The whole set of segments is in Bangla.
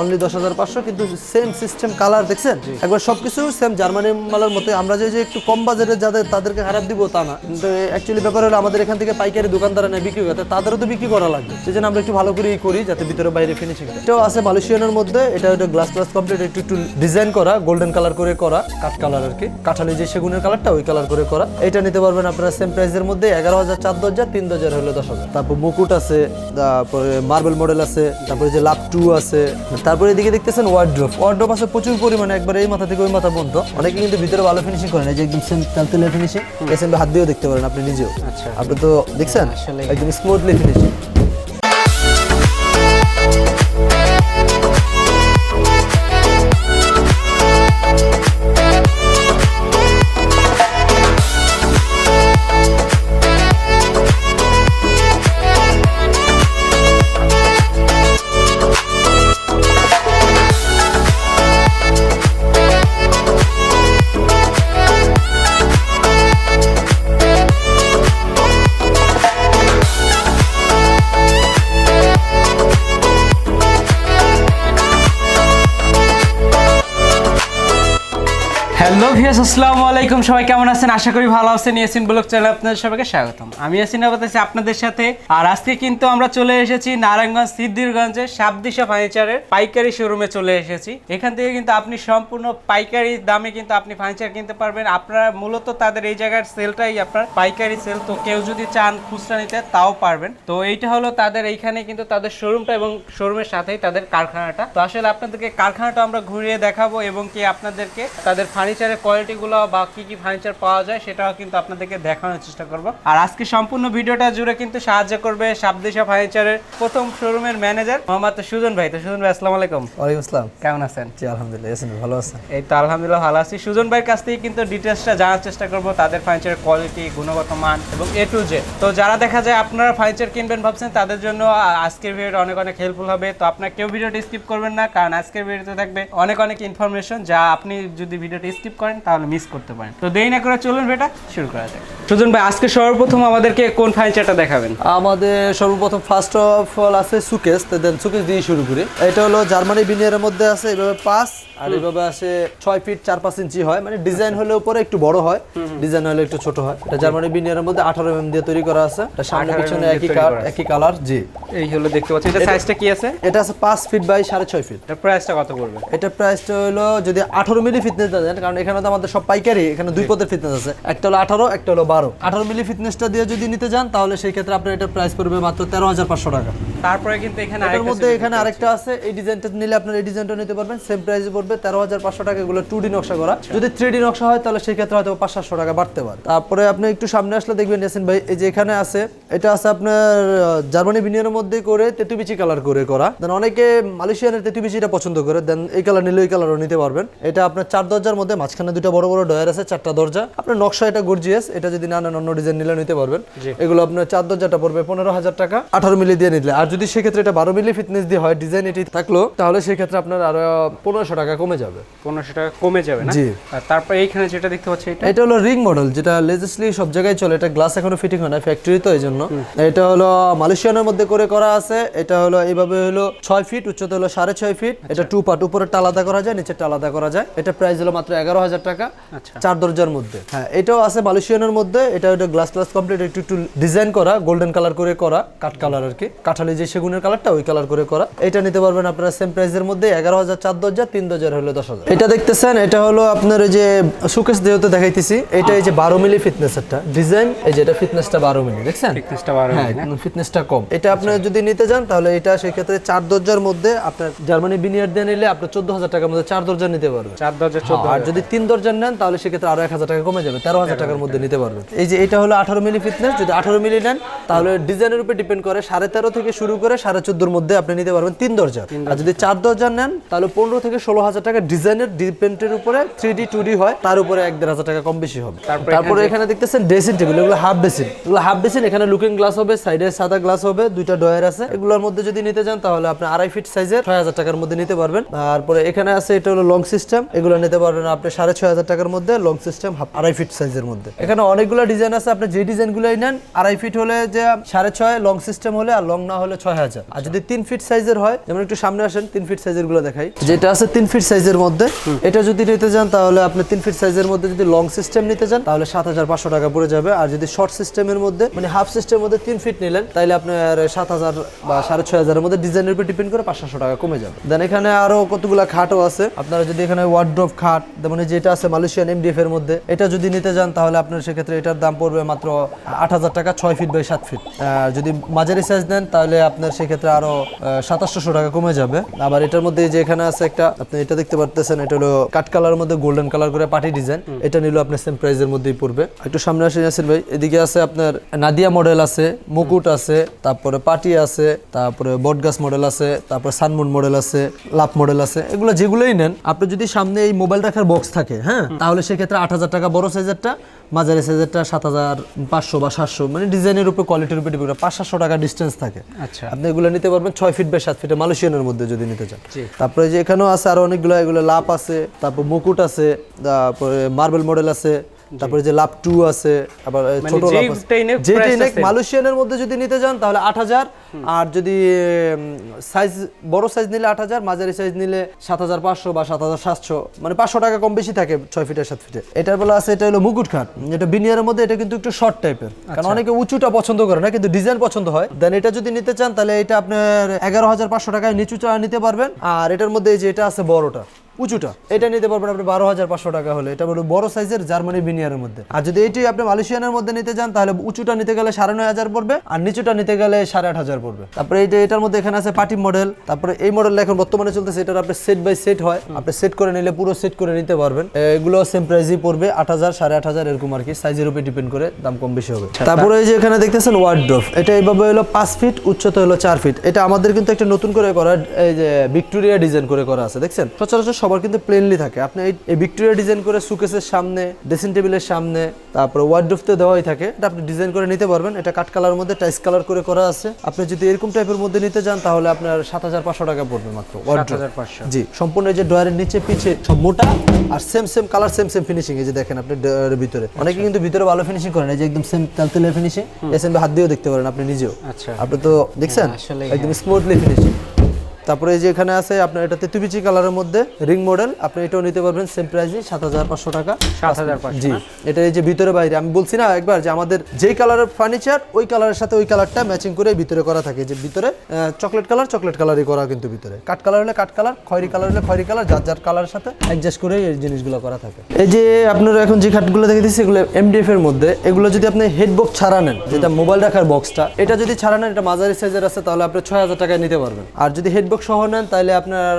অনলি দশ হাজার পাঁচশো কিন্তু সেম সিস্টেম কালার দেখছেন? একবার সবকিছু সেম জার্মানি মালের মতো আমরা যে একটু কম বাজারে যাদের তাদেরকে খারাপ দিব তা না। কিন্তু অ্যাকচুয়ালি ব্যাপার হলো আমাদের এখান থেকে পাইকারি দোকানদারা নেয় বিক্রি করতে তাদেরও তো বিক্রি করা লাগবে। সেই জন্য আমরা একটু ভালো করেই করি যাতে ভিতরে বাইরে ফিনিশিং এটাও আছে মালয়েশিয়ানের মধ্যে এটা একটা গ্লাস গ্লাস কমপ্লিট একটু একটু ডিজাইন করা গোল্ডেন কালার করে করা কাঠ কালার আর কি। কাঠালি যে সেগুনের কালারটা ওই কালার করে করা। এটা নিতে পারবেন আপনারা সেম প্রাইসের মধ্যে এগারো হাজার চার হাজার তিন হাজার হলো দশ হাজার। তারপর মুকুট আছে তারপরে মার্বেল মডেল আছে তারপরে যে লাভ টু আছে তারপরে এদিকে দেখতেছেন ওয়ার্ড্রপ ওয়ার্ড্রপ আছে প্রচুর পরিমাণে একবার এই মাথা থেকে ওই মাথা পর্যন্ত। অনেকে কিন্তু ভিতরে ভালো ফিনিশিং করেন এই যে একদম তেলতেলে ফিনিশিং এসএমবি হাত দিয়েও দেখতে পারেন আপনি নিজেও। আচ্ছা। আপনি তো দেখছেন। একদম স্মুথলি ফিনিশিং ভিয়াস আসসালামু আলাইকুম। সবাই কেমন আছেন? আশা করি ভালো আছেন। ইয়াসিন ব্লগ চ্যানেল আপনাদের সবাইকে স্বাগতম। আমি ইয়াসিন আবাদ আছি আপনাদের সাথে। আর আজকে কিন্তু আমরা চলে এসেছি নারায়ণগঞ্জ সাবদিশা ফার্নিচারের পাইকারি শোরুমে চলে এসেছি। এখান থেকে কিন্তু আপনি সম্পূর্ণ পাইকারি দামে কিন্তু আপনি ফার্নিচার কিনতে পারবেন। আপনারা মূলত তাদের এই জায়গার সেলটাই আপনার পাইকারি সেল। তো কেউ যদি চান খুচরা নিতে, তাও পারবেন। তো এইটা হলো তাদের এইখানে কিন্তু তাদের শোরুমটা এবং শোরুমের সাথেই তাদের কারখানাটা। তো আসলে আপনাদেরকে কারখানাটা আমরা ঘুরিয়ে দেখাবো এবং কি আপনাদেরকে তাদের ফার্নিচারের কোয়ালিটিগুলো বা কি কি ফার্নিচার পাওয়া যায় সেটাও কিন্তু আপনাদেরকে দেখানোর চেষ্টা করব। আর আজকে সম্পূর্ণ ভিডিওটা জুড়ে কিন্তু সাহায্য করবে সাবদেশা ফার্নিচারের প্রথম শোরুমের ম্যানেজার মোহাম্মদ সুজন ভাই। তো সুজন ভাই আসসালামু আলাইকুম। ওয়ালাইকুম আসসালাম। কেমন আছেন? জি আলহামদুলিল্লাহ ভাই, ভালো আছেন? এই তো আলহামদুলিল্লাহ ভালো আছি। সুজন ভাইয়ের কাছ থেকে কিন্তু ডিটেলসটা জানার চেষ্টা করব তাদের ফার্নিচারের কোয়ালিটি গুণগত মান এবং এ টু জে তো যারা দেখা যায় আপনারা ফার্নিচার কিনবেন ভাবছেন তাদের জন্য আজকের ভিডিওটা অনেক অনেক হেল্পফুল হবে। তো আপনার কেউ ভিডিওটা স্কিপ করবেন না কারণ আজকের ভিডিওতে থাকবে অনেক অনেক ইনফরমেশন যা আপনি যদি ভিডিওটা স্কিপ করেন তাহলে মিস করতে পারেন। তো দেরি না করে চলুন বেটা শুরু করা যাক। সুজন ভাই আজকে সর্বপ্রথম আমাদেরকে কোন ফার্নিচারটা দেখাবেন? আমাদের সর্বপ্রথম ফার্স্ট অফ অল আছে সুকেস দেন সুকেস দিয়ে শুরু করি। এটা হলো জার্মানি বিনিয়ারের মধ্যে আছে এভাবে পাঁচ আর এভাবে আসে ছয় ফিট চার পাঁচ ইঞ্চি হয়। মানে ডিজাইন হলে উপরে একটু বড় হয় ডিজাইন হলে একটু ছোট হয়। এটা জার্মানি বিনিয়ারের মধ্যে আঠারো এম দিয়ে তৈরি করা আছে। এটা সামনে পিছনে mm একই কালার একই কালার জি। এই হলো দেখতে পাচ্ছি। এটা সাইজটা কি আছে? এটা আছে পাঁচ ফিট বাই সাড়ে ছয় ফিট এটার প্রাইসটা কত পড়বে? এটা প্রাইসটা হলো যদি আঠারো মিলি ফিটনেস দেন কারণ এখানে তো আমাদের সব পাইকারি এখানে দুই পদের ফিটনেস আছে। একটা হলো আঠারো একটা হলো বারো। আঠারো মিলি ফিটনেসটা দিয়ে যদি নিতে যান তাহলে সেই ক্ষেত্রে আপনার এটা প্রাইস পড়বে মাত্র তেরো হাজার পাঁচশো টাকা। তারপরে কিন্তু এখানে এটার মধ্যে এখানে আরেকটা আছে এই ডিজাইনটা নিলে আপনার এই ডিজাইনটা নিতে পারবেন। সেম প্রাইসে পড়বে তেরো হাজার পাঁচশো টাকা এগুলো টু ডি নকশা করা। যদি থ্রি ডি নকশা হয় তাহলে সেই ক্ষেত্রে হয়তো পাঁচ সাতশো টাকা বাড়তে পারে। তারপরে আপনি একটু সামনে আসলে দেখবেন ইয়াসিন ভাই এই যে এখানে আছে এটা আছে আপনার জার্মানি বিনিয়ারের মধ্যে করে তেতুবিচি কালার করে করা। দেন অনেকে মালয়েশিয়ানের তেতুবিচিটা পছন্দ করে দেন এই কালার নিলে ওই কালারও নিতে পারবেন। এটা আপনার চার দরজার মধ্যে মাঝখানে দুটো বড় বড় ডয়ার আছে চারটা দরজা। আপনার নকশা এটা গর্জিয়াস এটা যদি না নেন অন্য ডিজাইন নিলে নিতে পারবেন। এগুলো আপনার চার দরজাটা পড়বে পনেরো হাজার টাকা আঠারো মিলি দিয়ে নিলে। আর যদি সেক্ষেত্রে এটা বারো মিলি ফিটনেস দিয়ে হয় ডিজাইন এটি থাকল তাহলে সেক্ষেত্রে আপনার আরও পনেরোশো টাকা কমে যাবে। পনেরোশো টাকা কমে যাবে না? জি। তারপরে এইখানে যেটা দেখতে পাচ্ছি এটা? এটা হলো রিং মডেল যেটা লেজেসলি সব জায়গায় চলে। এটা গ্লাস এখনও ফিটিং হয় না ফ্যাক্টরি তো এই জন্য এটা হলো মালয়েশিয়ানের মধ্যে করে করা আছে। এটা হলো এইভাবে হলো ছয় ফিট উচ্চতা হলো সাড়ে ছয় ফিট এটা টু পার্ট উপরে আলাদা করা যায় নিচে আলাদা করা যায়। এটা প্রাইস হলো মাত্র এগারো হাজার টাকা। আচ্ছা। চার দরজার মধ্যে। হ্যাঁ এটাও আছে মালয়েশিয়ানের মধ্যে। এটা ওটা গ্লাস গ্লাস কমপ্লিট একটু একটু ডিজাইন করা গোল্ডেন কালার করে করা কাঠ কালার আর কি। কাঠালি যে সেগুনের কালারটা ওই কালার করে করা। এটা নিতে পারবেন আপনারা সেম প্রাইসের মধ্যে এগারো হাজার চার দরজা তিন দরজার হলো দশ হাজার। এটা দেখতেছেন এটা হলো আপনার ওই যে সুকেশ দেহতে দেখাইতেছি। এটা এই যে বারো মিলি ফিটনেস একটা ডিজাইন এই যে এটা ফিটনেসটা বারো মিলি দেখছেন? ফিটনেসটা বাড়বে হ্যাঁ ফিটনেসটা কম। এটা আপনি যদি নিতে যান তাহলে এটা সেক্ষেত্রে চার দরজার মধ্যে আপনার জার্মানি বিনিয়ার দিয়ে নিলে আপনার চোদ্দ হাজার টাকার মধ্যে চার দরজা নিতে পারবেন। চার দরজা চোদ্দ আর যদি তিন দরজার নেন তাহলে সেক্ষেত্রে আরও এক হাজার টাকা কমে যাবে তেরো হাজার টাকার মধ্যে নিতে পারবেন। এই যে এটা হলো আঠারো মিলি ফিটনেস যদি আঠারো মিলি নেন তাহলে ডিজাইনের উপর ডিপেন্ড করে সাড়ে তেরো থেকে শুরু করে সাড়ে চোদ্দোর মধ্যে আপনি নিতে পারবেন তিন দরজা। আর যদি চার দরজার নেন তাহলে পনেরো থেকে ষোলো হাজার টাকা ডিজাইনের ডিপেন্ডের উপরে থ্রি ডি টু ডি হয় তার উপরে এক দেড় হাজার টাকা কম বেশি হবে। তারপরে তারপরে এখানে দেখতেছেন ড্রেসিং টেবিল এগুলো হাফ বেসিন এগুলো হাফ বেসিন এখানে লুকিং গ্লাস হবে সাইডে সাদা গ্লাস হবে দুইটা ডয়ার আছে। এগুলোর মধ্যে যদি নিতে যান তাহলে আপনি আড়াই ফিট সাইজের ছয় হাজার টাকার মধ্যে নিতে পারবেন। তারপরে এখানে আছে এটা হলো লং সিস্টেম এগুলো নিতে পারবেন আপনি সাড়ে ছয় হাজার টাকার মধ্যে লং সিস্টেম আড়াই ফিট সাইজের মধ্যে। এখানে অনেকগুলো ডিজাইন আছে, আপনি যে ডিজাইনগুলোই নেন, আড়াই ফিট হলে যে সাড়ে ছয় লং সিস্টেম হলে আর লং না হলে ছয় হাজার। আর যদি তিন ফিট সাইজের হয়, যেমন একটু সামনে আসেন, তিন ফিট সাইজেরগুলো দেখাই। যেটা আছে তিন ফিট সাইজের মধ্যে, এটা যদি নিতে চান, তাহলে আপনি তিন ফিট সাইজের মধ্যে যদি লং সিস্টেম নিতে চান, তাহলে সাত হাজার পাঁচশো টাকা পড়ে যাবে। আর যদি শর্ট সিস্টেমের মধ্যে মানে হাফ সিস্টেমের মধ্যে তিন ফিট নিলেন তাহলে আপনার সাত হাজার বা সাড়ে ছয় হাজারের মধ্যে ডিজাইনের উপর ডিপেন্ড করে পাঁচশো টাকা কমে যাবে। দেন এখানে আরও কতগুলা খাটও আছে। আপনারা যদি এখানে ওয়ার্ড্রপ খাট, যেমন যেটা আছে মালয়েশিয়ান এমডিএফ এর মধ্যে, এটা যদি নিতে যান তাহলে আপনার সেক্ষেত্রে এটার দাম পড়বে মাত্র আট হাজার টাকা ছয় ফিট বাই সাত ফিট যদি মাঝারি সাইজ নেন তাহলে আপনার সেক্ষেত্রে আরও সাতাশশো টাকা কমে যাবে। আবার এটার মধ্যে যে এখানে আছে একটা আপনি এটা দেখতে পারতেছেন এটা হলো কাট কালার মধ্যে গোল্ডেন কালার করে পার্টি ডিজাইন এটা নিলেও আপনার সেম প্রাইসের মধ্যেই পড়বে। একটু সামনে আসে ইয়াসিন ভাই এদিকে আছে আপনার নাদিয়া মডেল আছে মুকুট আছে তারপরে পাটি আছে তারপরে বটগাছ মডেল আছে তারপরে সানমুন মডেল আছে লাভ মডেল আছে। এগুলো যেগুলোই নেন আপনি যদি সামনে এই মোবাইল রাখার বক্স থাকে হ্যাঁ তাহলে সেক্ষেত্রে আট হাজার টাকা বড় সাইজেরটা মাঝারি সাইজেরটা সাত হাজার পাঁচশো বা সাতশো মানে ডিজাইনের উপর কোয়ালিটির উপর ডিপেন্ড করে পাঁচ সাতশো টাকা ডিস্টেন্স থাকে। আচ্ছা। আপনি এগুলো নিতে পারবেন ছয় ফিট বা সাত ফিটে মালয়েশিয়ানের মধ্যে যদি নিতে চান। তারপরে যে এখানেও আছে আরও অনেকগুলো এগুলো লাভ আছে তারপর মুকুট আছে তারপরে মার্বেল মডেল আছে তারপরে যে লাভ টু আছে আবার মানে ছোট লাভ যেটাই নেক মালয়েশিয়ানের মধ্যে যদি নিতে চান তাহলে আট হাজার। আর যদি সাইজ বড় সাইজ নিলে আট হাজার মাঝারি সাইজ নিলে সাত হাজার পাঁচশো বা সাত হাজার সাতশো। মানে পাঁচশো টাকা কম বেশি থাকে ছয় ফিটের সাত ফিটে এটার বলা আছে এটা হলো মুকুট খাট এটা বিনিয়ারের মধ্যে এটা কিন্তু একটু শর্ট টাইপের আচ্ছা। কারণ অনেকে উঁচুটা পছন্দ করে না কিন্তু ডিজাইন পছন্দ হয়। দেন এটা যদি নিতে চান তাহলে এটা আপনার এগারো হাজার পাঁচশো টাকায় নিচুটা নিতে পারবেন। আর এটার মধ্যে যে এটা আছে বড়টা। উঁচুটা এটা নিতে পারবেন আপনি বারো হাজার পাঁচশো টাকা হলে। এটা হলো বড় সাইজের জার্মানি বিনিয়ারের মধ্যে। আর যদি এটি আপনি মালয়েশিয়ানের মধ্যে নিতে চান তাহলে উঁচুটা নিতে গেলে সাড়ে নয় হাজার পড়বে আর নিচুটা নিতে গেলে সাড়ে আট হাজার পড়বে। তারপরে যে এটার মধ্যে এখানে আছে পার্টি মডেল তারপরে এই মডেলটা এখন বর্তমানে চলতেছে এটার আপনি সেট বাই সেট হয়। আপনি সেট করে নিলে পুরো সেট করে নিতে পারবেন। এগুলো সেম প্রাইসই পড়বে আট হাজার সাড়ে আট হাজার এরকম আর কি। সাইজের উপরে ডিপেন্ড করে দাম কম বেশি হবে। তারপরে এই যে এখানে দেখতেছেন ওয়ার্ড্রফ এটা এইভাবে হলো পাঁচ ফিট উচ্চতা হলো চার ফিট এটা আমাদের কিন্তু একটা নতুন করে করা এই যে ভিক্টোরিয়া ডিজাইন করে করা আছে দেখছেন? সচরাচর সবার কিন্তু প্লেনলি থাকে। আপনি এই- ভিক্টোরিয়া ডিজাইন করে সুকেসের সামনে ড্রেসিং টেবিলের সামনে তারপরে ওয়ার্ড্রফতে দেওয়াই থাকে। এটা আপনি ডিজাইন করে নিতে পারবেন। এটা কাট কালার মধ্যে টাইস কালার করে করা আছে। আপনি যদি এরকম টাইপের মধ্যে নিতে চান তাহলে আপনার সাত হাজার পাঁচশো টাকা পড়বে মাত্র জি সম্পূর্ণ এই যে ডয়ারের নিচে পিছে সব মোটা আর same same colour same same finishing এই যে দেখেন আপনি ডয়ারের ভিতরে। অনেকে কিন্তু ভিতরে ভালো ফিনিশিং করেন এই যে একদম সেম তেলতেলের ফিনিশিং এসএমবি হাত দিয়েও দেখতে পারেন আপনি নিজেও। আচ্ছা। আপনি তো দেখছেন? একদম স্মুথলি ফিনিশিং তারপরে এই যে এখানে আছে আপনার এটা তেতুবিচি কালারের মধ্যে রিং মডেল আপনি এটাও নিতে পারবেন সেম প্রাইসে সাত হাজার পাঁচশো টাকা। সাত হাজার পাঁচশো জি এটা এই যে ভিতরে বাইরে আমি বলছি না একবার যে আমাদের যেই কালারের ফার্নিচার ওই কালারের সাথে ওই কালারটা ম্যাচিং করে ভিতরে করা থাকে। যে ভিতরে চকলেট কালার চকলেট কালারই করা কিন্তু ভিতরে। কাট কালার হলে কাট কালার খয়রি কালার হলে খয়রি কালার যার যার কালারের সাথে অ্যাডজাস্ট করে এই জিনিসগুলো করা থাকে। এই যে আপনারা এখন যে খাটগুলো দেখে দিচ্ছি এগুলো এমডিএফ এর মধ্যে এগুলো যদি আপনি হেড বক্স ছাড়া নেন যেটা মোবাইল রাখার বক্সটা এটা যদি ছাড়া নেন এটা মাঝারি সাইজের আছে তাহলে আপনি ছয় হাজার টাকায় নিতে পারবেন। আর যদি হেড বক্স সহ নেন তাহলে আপনার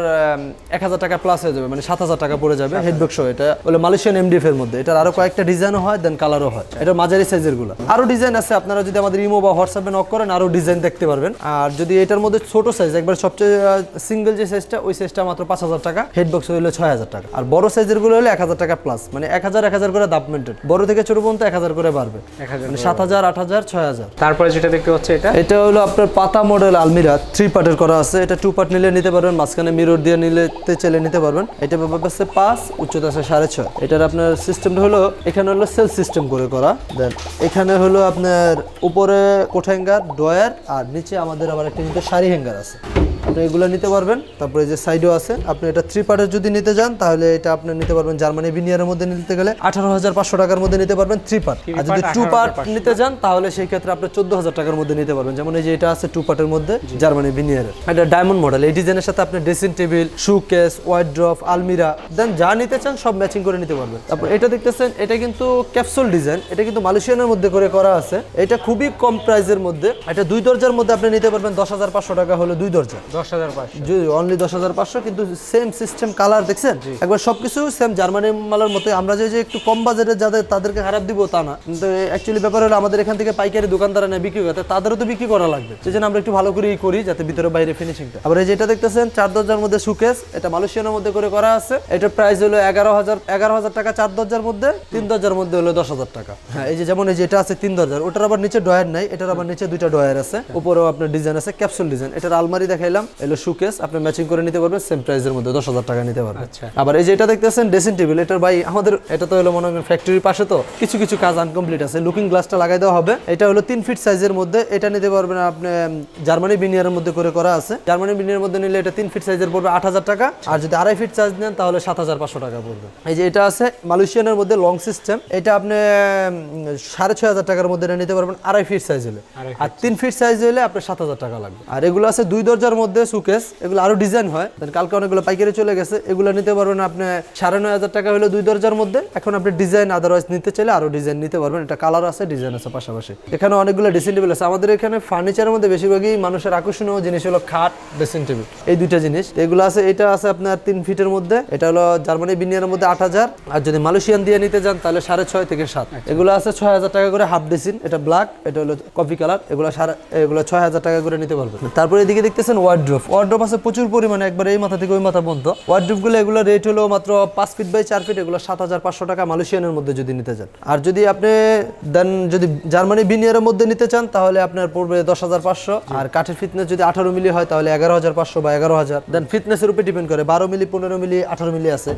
এক হাজার টাকা প্লাস হয়ে যাবে মানে সাত হাজার টাকা পড়ে যাবে হেড বক্স সহ। এটা হলো মালয়েশিয়ান এমডিএফ এর মধ্যে। এটার আরও কয়েকটা ডিজাইনও হয় দেন কালারও হয়। এটা মাঝারি সাইজেরগুলো। আরও ডিজাইন আছে আপনারা যদি আমাদের ইমো বা হোয়াটসঅ্যাপে নক করেন আরও ডিজাইন দেখতে পারবেন। আর যদি এটার মধ্যে ছোট সাইজ একবার সবচেয়ে সিঙ্গেল যে সাইজটা ওই সাইজটা মাত্র পাঁচ হাজার টাকা হেড বক্স হলো ছয় হাজার টাকা। আর বড় সাইজেরগুলো হলে এক হাজার টাকা প্লাস মানে এক হাজার এক হাজার করে দাম মেনটেন বড় থেকে ছোট পর্যন্ত এক হাজার করে বাড়বে। মানে সাত হাজার আট হাজার ছয় হাজার। তারপরে যেটা দেখতে পাচ্ছি এটা? এটা হলো আপনার পাতা মডেল আলমিরা থ্রি পার্টের করা আছে। এটা টু পার্ট নিলে নিতে পারবেন, মাঝখানে মিরর দিয়ে নিলে চাইলে নিতে পারবেন। এটা ব্যাপার আছে পাঁচ, উচ্চতা আছে সাড়ে ছয়। এটার আপনার সিস্টেমটা হলো, এখানে হলো সেল সিস্টেম করে করা। দেন এখানে হলো আপনার উপরে কোট হ্যাঙ্গার ডয়ার আর নিচে আমাদের আবার একটা কিন্তু শাড়ি হ্যাঙ্গার আছে। আপনি এগুলো নিতে পারবেন। তারপরে যে সাইডও আছে আপনি এটা থ্রি পার্টের যদি নিতে যান তাহলে এটা আপনি নিতে পারবেন জার্মানি বিনিয়ারের মধ্যে নিতে গেলে আঠারো হাজার পাঁচশো টাকার মধ্যে নিতে পারবেন থ্রি পার্ট আর যদি টু পার্ট নিতে যান তাহলে সেই ক্ষেত্রে আপনি চোদ্দ হাজার টাকার মধ্যে নিতে পারবেন। যেমন এই যে এটা আছে টু পার্টের মধ্যে জার্মানি বিনিয়ারের এটা ডায়মন্ড মডেল এই ডিজাইনের সাথে আপনি dressing table shoe case wardrobe আলমিরা দেন যা নিতে চান সব ম্যাচিং করে নিতে পারবেন। তারপর এটা দেখতেছেন এটা কিন্তু ক্যাপসুল ডিজাইন এটা কিন্তু মালয়েশিয়ানের মধ্যে করে করা আছে। এটা খুবই কম প্রাইসের মধ্যে এটা দুই দরজার মধ্যে আপনি নিতে পারবেন দশ হাজার পাঁচশো টাকা হলে দুই দরজা। দশ হাজার পাঁচশো। জি অনলি দশ হাজার পাঁচশো কিন্তু সেম সিস্টেম কালার দেখছেন? একবার সবকিছু সেম জার্মানি মালের মতো আমরা যে যে একটু কম বাজারে যাদের তাদেরকে খারাপ দিব তা না। কিন্তু অ্যাকচুয়ালি ব্যাপার হলো আমাদের এখান থেকে পাইকারি দোকানদারা নেয় বিক্রি করতে তাদেরও তো বিক্রি করা লাগবে। সেই জন্য আমরা একটু ভালো করেই করি যাতে ভিতরে বাইরে ফিনিশিংটা আবার এই যেটা দেখতেছেন চার দরজার মধ্যে সুকেস এটা মালয়েশিয়ানের মধ্যে করে করা আছে। এটার প্রাইস হলো এগারো হাজার এগারো হাজার টাকা চার দরজার মধ্যে তিন দরজার মধ্যে হলো দশ হাজার টাকা। হ্যাঁ এই যে যেমন এই যে এটা আছে তিন দরজার ওটার আবার নিচে ডয়ার নাই এটার আবার নিচে দুইটা ডয়ার আছে। উপরেও আপনার ডিজাইন আছে ক্যাপসুল ডিজাইন এটার আলমারি দেখাইলাম এলো সুকেস আপনি ম্যাচিং করে নিতে পারবেন সেম প্রাইসের মধ্যে দশ হাজার টাকা নিতে পারবেন। আচ্ছা। আবার এই যে এটা দেখতেছেন ড্রেসিং টেবিল এটার ভাই আমাদের এটা তো হলো মনে হয় ফ্যাক্টরির পাশে তো কিছু কিছু কাজ আনকমপ্লিট আছে। লুকিং গ্লাসটা লাগাই দেওয়া হবে। এটা হলো তিন ফিট সাইজের মধ্যে এটা নিতে পারবেন আপনি জার্মানি বিনিয়ারের মধ্যে করে করা আছে। জার্মানি বিনিয়ারের মধ্যে নিলে এটা তিন ফিট সাইজের পড়বে আট হাজার টাকা আর যদি আড়াই ফিট চার্জ নেন তাহলে সাত হাজার পাঁচশো টাকা পড়বে। এই যে এটা আছে মালয়েশিয়ানের মধ্যে লং সিস্টেম এটা আপনি সাড়ে ছয় হাজার টাকার মধ্যে নিতে পারবেন আড়াই ফিট সাইজ হলে। আর তিন ফিট সাইজ হলে আপনার সাত হাজার টাকা লাগবে। আর এগুলো আছে দুই দরজার মধ্যে সুকেস এগুলো আরও ডিজাইন হয়। কালকে অনেকগুলো পাইকারি চলে গেছে এগুলো নিতে পারবেন আপনি সাড়ে নয় হাজার টাকা হলো দুই দরজার মধ্যে। এখন আপনি ডিজাইন আদারওয়াইজ নিতে চাইলে আরও ডিজাইন নিতে পারবেন। এটা কালার আছে ডিজাইন আছে পাশাপাশি। এখানে অনেকগুলো ড্রেসিং টেবিল আছে। আমাদের এখানে ফার্নিচারের মধ্যে বেশিরভাগই মানুষের আকর্ষণীয় জিনিস হলো খাট ড্রেসিং টেবিল এই দুইটা জিনিস। এগুলো আছে এটা আছে আপনার তিন ফিটের মধ্যে। এটা হলো জার্মানি বিনিয়ারের মধ্যে আট হাজার। আর যদি মালয়েশিয়ান দিয়ে নিতে যান তাহলে সাড়ে ছয় থেকে সাত। এগুলো আছে ছয় হাজার টাকা করে হাফ ড্রেসিং এটা ব্ল্যাক এটা হলো কফি কালার এগুলো সাড়ে এগুলো ছয় হাজার টাকা করে নিতে পারবেন। তারপরে এদিকে দেখতেছেন ওয়ার্ড্রোপ ওয়ার্ড্রোপ আছে প্রচুর পরিমাণে একবার এই মাথা থেকে ওই মাথা পর্যন্ত। ওয়ার্ড্রোপগুলো এগুলো রেট হলো মাত্র পাঁচ ফিট বাই চার ফিট এগুলো সাত হাজার পাঁচশো টাকা মালয়েশিয়ানের মধ্যে যদি নিতে চান। আর যদি আপনি দেন যদি জার্মানি বিনিয়ারের মধ্যে নিতে চান তাহলে আপনার পড়বে দশ হাজার পাঁচশো। আর কাঠের ফিটনেস যদি আঠারো মিলি হয় তাহলে এগারো হাজার পাঁচশো বা এগারো হাজার। দেন ফিটনেসের উপরে ডিপেন্ড করে বারো মিলি পনেরো মিলি আঠারো মিলি আছে।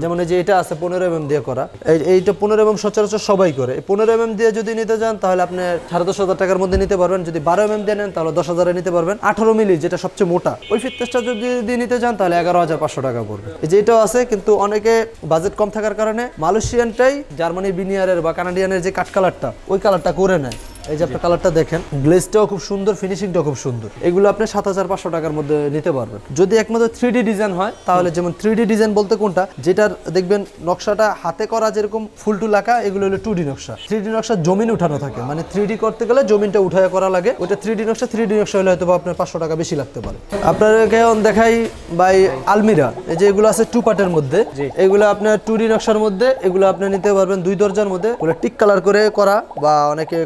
যেমন এই যে এটা আছে পনেরো এম দিয়ে করা। এই- এইটা পনেরো এম সচরাচর সবাই করে। পনেরো এম দিয়ে যদি নিতে যান, তাহলে আপনি সাড়ে দশ হাজার টাকার মধ্যে নিতে পারবেন। যদি বারো এম দিয়ে নেন, তাহলে দশ হাজারে নিতে পারবেন। আঠারো মিলি, যেটা সবচেয়ে মোটা। ওই ফিটনেসটা যদি নিতে চান তাহলে এগারো হাজার পাঁচশো টাকা পড়বে। এই যে এটাও আছে, কিন্তু অনেকে বাজেট কম থাকার কারণে মালয়েশিয়ানটাই জার্মানি বিনিয়ারের বা কানাডিয়ানের যে কাঠ কালারটা ওই কালারটা করে নেয়। এই যে আপনার কালারটা দেখেন গ্লেজটাও খুব সুন্দর ফিনিশিংটাও খুব সুন্দর। এগুলো আপনি সাত হাজার পাঁচশো টাকার মধ্যে নিতে পারবেন। যদি একমাত্র থ্রি ডি ডিজাইন হয় তাহলে যেমন থ্রি ডি ডিজাইন বলতে কোনটা যেটার দেখবেন নকশাটা হাতে করা যেরকম ফুল টু লাকা এগুলো হলো টু ডি নকশা। থ্রি ডি নকশা জমিন উঠানো থাকে মানে থ্রি ডি করতে গেলে জমিনটা উঠায় করা লাগে। ওটা থ্রি ডি নকশা থ্রি ডি নকশা হলে হয়তো আপনার পাঁচশো টাকা বেশি লাগতে পারে। এখন দেখাই বাই আলমিরা। এই যে এগুলো আছে টু পার্টের মধ্যে। এগুলো আপনার টু ডি নকশার মধ্যে এগুলো আপনি নিতে পারবেন দুই দরজার মধ্যে। টিক কালার করে করা বা অনেকে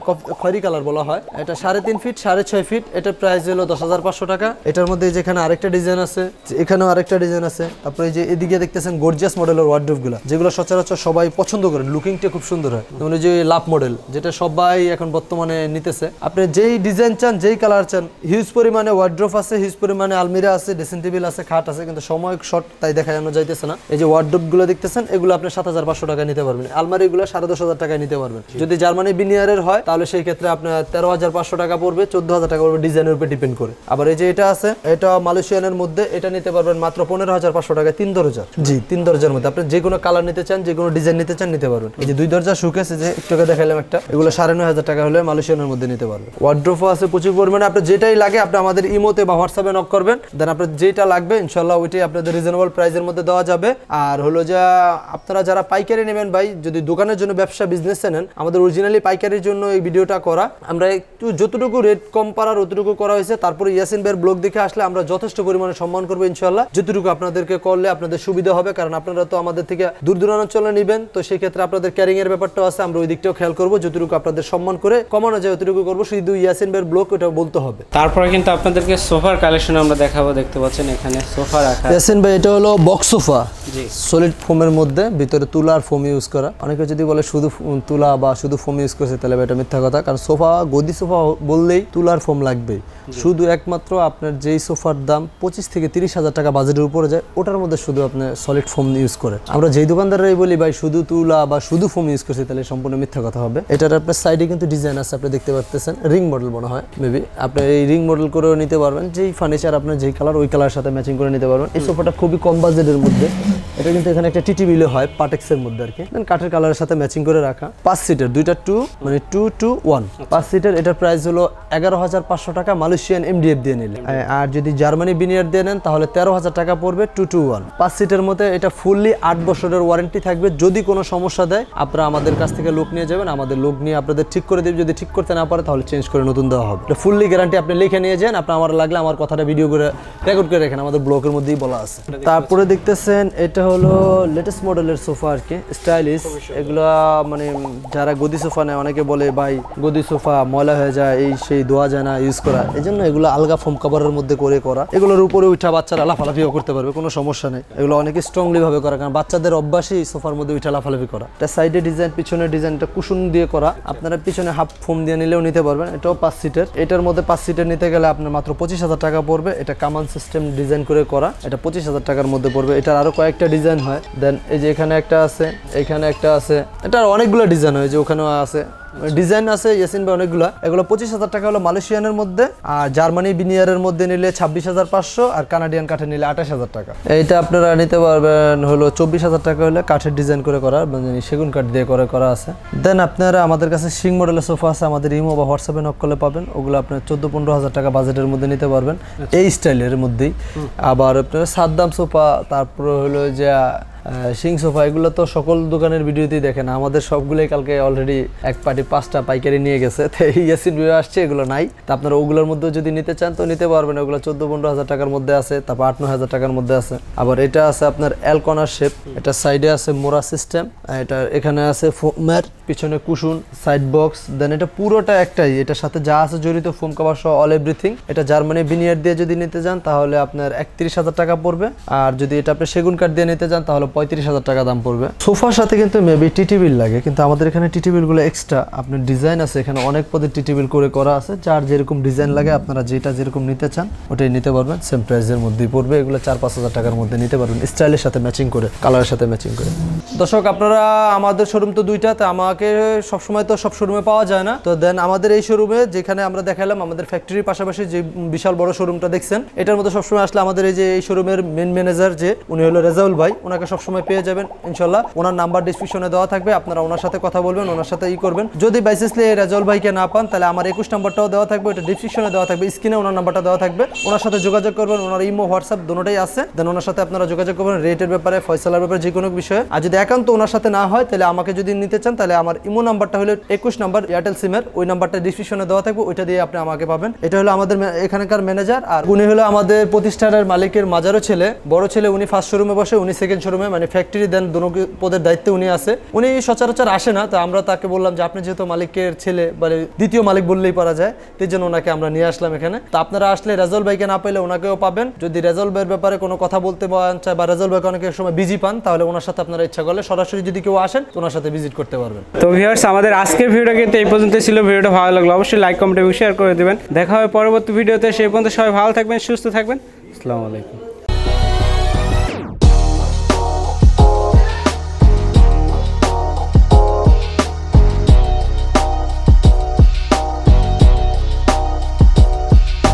খয়েরি কালার বলা হয়। এটা সাড়ে তিন ফিট, সাড়ে ছয় ফিট। এটার প্রাইস হলো দশ হাজার পাঁচশো টাকা। এটার মধ্যে যেখানে আরেকটা ডিজাইন আছে এখানেও আরেকটা ডিজাইন আছে। তারপরে যে এদিকে দেখতেছেন গর্জিয়াস মডেলের ওয়ার্ড্রোপগুলো, যেগুলো সচরাচর সবাই পছন্দ করেন লুকিংটা খুব সুন্দর হয়। যেমন যে লাভ মডেল যেটা সবাই এখন বর্তমানে নিতেছে। আপনি যেই ডিজাইন চান, যেই কালার চান হিউজ পরিমাণে ওয়ার্ড্রোপ আছে হিউজ পরিমাণে আলমিরা আছে ড্রেসিং টেবিল আছে, খাট আছে, কিন্তু সময় শর্ট তাই দেখা জানো যাইতেছে না। এই যে ওয়ার্ড্রোপগুলো দেখতেছেন, এগুলো আপনি সাত হাজার পাঁচশো টাকা নিতে পারবেন। আলমারি গুলো সাড়ে দশ হাজার টাকায় নিতে পারবেন। যদি জার্মানি বিনিয়ারের হয়, তাহলে সেই আপনার তেরো হাজার পাঁচশো টাকা পড়বে চোদ্দ হাজার টাকা পড়বে ডিজাইনের উপর ডিপেন্ড করে। আবার এই যে এটা আছে এটা মালয়েশিয়ানের মধ্যে এটা নিতে পারবেন মাত্র পনেরো হাজার পাঁচশো টাকায় তিন দরজা। জি। তিন দরজার মধ্যে। আপনি যে কোনো কালার নিতে চান যে কোনো ডিজাইন নিতে চান নিতে পারবেন। এই যে দুই দরজা শুকেস যে একটু দেখালাম একটা এগুলো সাড়ে নয় হাজার টাকা হলে মালয়েশিয়ানের মধ্যে নিতে পারবেন। ওয়ার্ড্রোফও আছে প্রচুর পরিমাণে। আপনার যেটাই লাগে আপনি আমাদের ইমোতে বা হোয়াটসঅ্যাপে নক করবেন। দেন আপনার যেটা লাগবে ইনশাল্লাহ ওইটাই আপনাদের রিজনেবল প্রাইসের মধ্যে দেওয়া যাবে। আর হলো যা আপনারা যারা পাইকারি নেবেন ভাই যদি দোকানের জন্য ব্যবসা বিজনেস নেন আমাদের অরিজিনালি পাইকারির জন্য এই ভিডিওটা করা। আমরা একটু যতটুকু রেট কম পারার অতটুকু করা হয়েছে। তারপরে ইয়াসিন ভাইয়ের ব্লগ দেখে আসলে আমরা যথেষ্ট পরিমাণে সম্মান করব ইনশাল্লাহ যতটুকু আপনাদেরকে করলে আপনাদের সুবিধা হবে কারণ আপনারা তো আমাদের থেকে দূর দূরাঞ্চলে নেবেন। তো সেই ক্ষেত্রে আপনাদের ক্যারিং এর ব্যাপারটাও আছে আমরা ওই দিকটাও খেয়াল করব যতটুকু আপনাদের সম্মান করে কমানো যায় অতটুকু করব। শুধু ইয়াসিন ভাইয়ের ব্লগ ওটা বলতে হবে। তারপরে কিন্তু আপনাদেরকে সোফার কালেকশন আমরা দেখাবো দেখতে পাচ্ছেন এখানে সোফা রাখা ইয়াসিন ভাই এটা হলো বক্স সোফা। জি। সলিড ফোমের মধ্যে ভিতরে তুলা আর ফোম ইউজ করা। অনেকে যদি বলে শুধু তুলা বা শুধু ফোম ইউজ করছে তাহলে এটা মিথ্যা কথা কারণ সোফা গদি সোফা বললেই তুলার ফোম লাগবে। শুধু একমাত্র আপনার যেই সোফার দাম পঁচিশ থেকে তিরিশ হাজার টাকা বাজেটের উপরে যায় ওটার মধ্যে শুধু আপনার সলিড ফোম ইউজ করে। আমরা যেই দোকানদাররাই বলি ভাই শুধু তুলা বা শুধু ফোম ইউজ করছি তাহলে সম্পূর্ণ মিথ্যা কথা হবে। এটার আপনার সাইডে কিন্তু ডিজাইন আছে আপনি দেখতে পাচ্ছেন রিং মডেল মনে হয় মেবি আপনি এই রিং মডেল করেও নিতে পারবেন যেই ফার্নিচার আপনার যেই কালার ওই কালার সাথে ম্যাচিং করে নিতে পারবেন। এই সোফাটা খুবই কম বাজেটের মধ্যে। এটা কিন্তু এখানে একটা টিটি বিলে হয় পাটেক্সের মধ্যে আর কি Then কাঠের কালারের সাথে ম্যাচিং করে রাখা। পাঁচ সিটের দুইটা টু মানে টু টু ওয়ান পাঁচ সিটের এটার প্রাইস হলো এগারো হাজার পাঁচশো টাকা মালয়েশিয়ান এমডিএফ দিয়ে নিলে। আর যদি জার্মানি বিনিয়ার দিয়ে নেন তাহলে তেরো হাজার টাকা পড়বে টু টু ওয়ান পাঁচ সিটের মধ্যে এটা ফুললি আট বছরের ওয়ারেন্টি থাকবে যদি কোনো সমস্যা দেয় আপনারা আমাদের কাছ থেকে লোক নিয়ে যাবেন আমাদের লোক নিয়ে আপনাদের ঠিক করে দেবে। যদি ঠিক করতে না পারে তাহলে চেঞ্জ করে নতুন দেওয়া হবে। এটা ফুললি গ্যারান্টি আপনি লিখে নিয়ে যান আপনার আমার লাগলে আমার কথাটা ভিডিও করে রেকর্ড করে রাখেন আমাদের ব্লকের মধ্যেই বলা আছে। তারপরে দেখতেছেন এটা হলো লেটেস্ট মডেলের সোফা আর কি স্টাইলিশ এগুলো মানে যারা গদি সোফা নেয়, অনেকে বলে, ভাই, গদি সোফা ময়লা হয়ে যায়, এই সেই ধোয়া যায় না ইউজ করা। এই জন্য এগুলো আলগা ফোম কাভারের মধ্যে করে করা। এগুলোর উপরে উঠা বাচ্চারা লাফালাফিও করতে পারবে, কোনো সমস্যা নেই। এগুলো অনেকে স্ট্রংলি ভাবে করা, কারণ বাচ্চাদের অভ্যাসই সোফার মধ্যে উঠা লাফালাফি করা। এটা সাইডে ডিজাইন পিছনে ডিজাইনটা কুশন দিয়ে করা। আপনারা পিছনে হাফ ফোম দিয়ে নিলেও নিতে পারবেন, এটাও পাঁচ সিটের এটার মধ্যে পাঁচ সিটের নিতে গেলে আপনার মাত্র পঁচিশ হাজার টাকা পড়বে। এটা কামান সিস্টেম ডিজাইন করে করা, এটা পঁচিশ হাজার টাকার মধ্যে পড়বে। এটার আরও কয়েকটা ডিজাইন হয়। দেন এই যে এখানে একটা আছে, এখানে একটা আছে। এটা অনেকগুলো ডিজাইন হয় যে ওখানেও আছে। ডিজাইন আছে ইয়াসিন ভাই অনেকগুলো। এগুলো পঁচিশ হাজার টাকা হলো মালয়েশিয়ানের মধ্যে আর জার্মানি বিনিয়ারের মধ্যে নিলে ছাব্বিশ হাজার পাঁচশো আর কানাডিয়ান কাঠে নিলে আঠাশ হাজার টাকা। এইটা আপনারা নিতে পারবেন হলো চব্বিশ হাজার টাকা হলে কাঠের ডিজাইন করে করা মানে সেগুন কাঠ দিয়ে করে করা আছে। দেন আপনারা আমাদের কাছে সিং মডেলের সোফা আছে আমাদের ইমো বা হোয়াটসঅ্যাপে নক করলে পাবেন। ওগুলো আপনার চোদ্দ পনেরো হাজার টাকা বাজেটের মধ্যে নিতে পারবেন। এই স্টাইলের মধ্যেই। আবার আপনার সাদ্দাম সোফা তারপরে হলো যে সিং সোফা, এগুলো তো সকল দোকানের ভিডিওতেই দেখেন আমাদের সবগুলোই কালকে অলরেডি এক পার্টি পাঁচটা পাইকারি নিয়ে গেছে। তো এই ইয়াসিন ভিডিও আসছে, এগুলো নাই। তা আপনারা ওগুলোর মধ্যে যদি নিতে চান, তো নিতে পারবেন। ওগুলো চোদ্দ, পনেরো হাজার টাকার মধ্যে আছে, তারপর আট, নয় হাজার টাকার মধ্যে আছে। আবার এটা আছে আপনার অ্যালকনার শেপ এটা সাইডে আছে মোরা সিস্টেম এটা এখানে আছে ফোমের পিছনে কুশন সাইড বক্স দেন এটা পুরোটা একটাই। এটার সাথে যা আছে জড়িত ফোম কাভার সহ অল এভরিথিং এটা জার্মানি বিনিয়ার দিয়ে যদি নিতে যান, তাহলে আপনার একত্রিশ হাজার টাকা পড়বে। আর যদি এটা আপনি সেগুন কাঠ দিয়ে নিতে যান, তাহলে পঁয়ত্রিশ হাজার টাকা দাম পড়বে। সোফার সাথে কিন্তু মেবি টিটি বিল লাগে, কিন্তু আমাদের এখানে টিটি বিলগুলো এক্সট্রা আপনার ডিজাইন আছে, এখানে অনেক পদের টিটি বিল করে করা আছে। যার যেরকম ডিজাইন লাগে, আপনারা যেটা যেরকম নিতে চান, ওটাই নিতে পারবেন। সেম প্রাইসের মধ্যেই পড়বে। এগুলো চার পাঁচ হাজার টাকার মধ্যে নিতে পারবেন। স্টাইলের সাথে ম্যাচিং করে কালারের সাথে ম্যাচিং করে। দর্শক, আপনারা আমাদের শোরুম তো দুইটা, তো আমাকে সবসময় তো সব শোরুমে পাওয়া যায় না। তো দেন আমাদের এই শোরুমে যেখানে আমরা দেখালাম, আমাদের ফ্যাক্টরির পাশাপাশি যে বিশাল বড় শোরুমটা দেখছেন, এটার মধ্যে সবসময় আসলে আমাদের এই যে এই শোরুমের মেন ম্যানেজার যে, উনি হলো রেজাউল ভাই, ওনাকে সবসময় পেয়ে যাবেন, ইনশাল্লাহ। ওনার নাম্বার ডিসক্রিপশনে দেওয়া থাকবে, আপনারা ওনার সাথে কথা বলবেন, ওনার সাথে ই করবেন। যদি বাইসেসলি রেজাউল ভাইকে না পান, তাহলে আমার একুশ নাম্বারটাও দেওয়া থাকবে ওটা ডিসক্রিপশনে দেওয়া থাকবে স্ক্রিনে ওনার নাম্বারটা দেওয়া থাকবে। ওনার সাথে যোগাযোগ করবেন, ওনার ইমো, হোয়াটসঅ্যাপ দুটোটাই আছে। দেন ওনার সাথে আপনারা যোগাযোগ করবেন রেটের ব্যাপারে, ফয়সালার ব্যাপারে যে কোনো বিষয়ে। আর যদি একান্ত ওনার সাথে না হয়, তাহলে আমাকে যদি নিতে চান, তাহলে আমার ইমো নাম্বারটা হলো একুশ নাম্বার এয়ারটেল সিমের। ওই নাম্বারটা ডিসক্রিপশনে দেওয়া থাকবে, ওইটা দিয়ে আপনি আমাকে পাবেন। এটা হলো আমাদের এখানকার ম্যানেজার আর উনি হলো আমাদের প্রতিষ্ঠানের মালিকের মাজারও ছেলে। বড় ছেলে, উনি ফার্স্ট শোরুমে বসে, উনি সেকেন্ড শোরুমে মানে ফ্যাক্টরি দেন দুনো পদের দায়িত্বে উনি আছে। উনি সচরাচর আসে না, তো আমরা তাকে বললাম যে, আপনি যেহেতু মালিকের ছেলে মানে দ্বিতীয় মালিক বললেই পারা যায় সেই জন্য ওনাকে আমরা নিয়ে আসলাম এখানে। তো আপনারা আসলে রেজল ভাইকে না পেলে ওনাকেও পাবেন। যদি রেজল ভাইয়ের ব্যাপারে কোনো কথা বলতে চায় বা রেজল ভাইকে অনেক সময় বিজি পান, তাহলে ওনার সাথে আপনারা ইচ্ছা করলে সরাসরি যদি কেউ আসেন ওনার সাথে ভিজিট করতে পারবেন। তো ভিউয়ার্স আমাদের আজকের ভিডিওটা কিন্তু এই পর্যন্ত ছিল। ভিডিওটা ভালো লাগল অবশ্যই লাইক কমেন্ট এবং শেয়ার করে দেবেন। দেখা হবে পরবর্তী ভিডিওতে সেই পর্যন্ত সবাই ভালো থাকবেন, সুস্থ থাকবেন। আসসালামু আলাইকুম।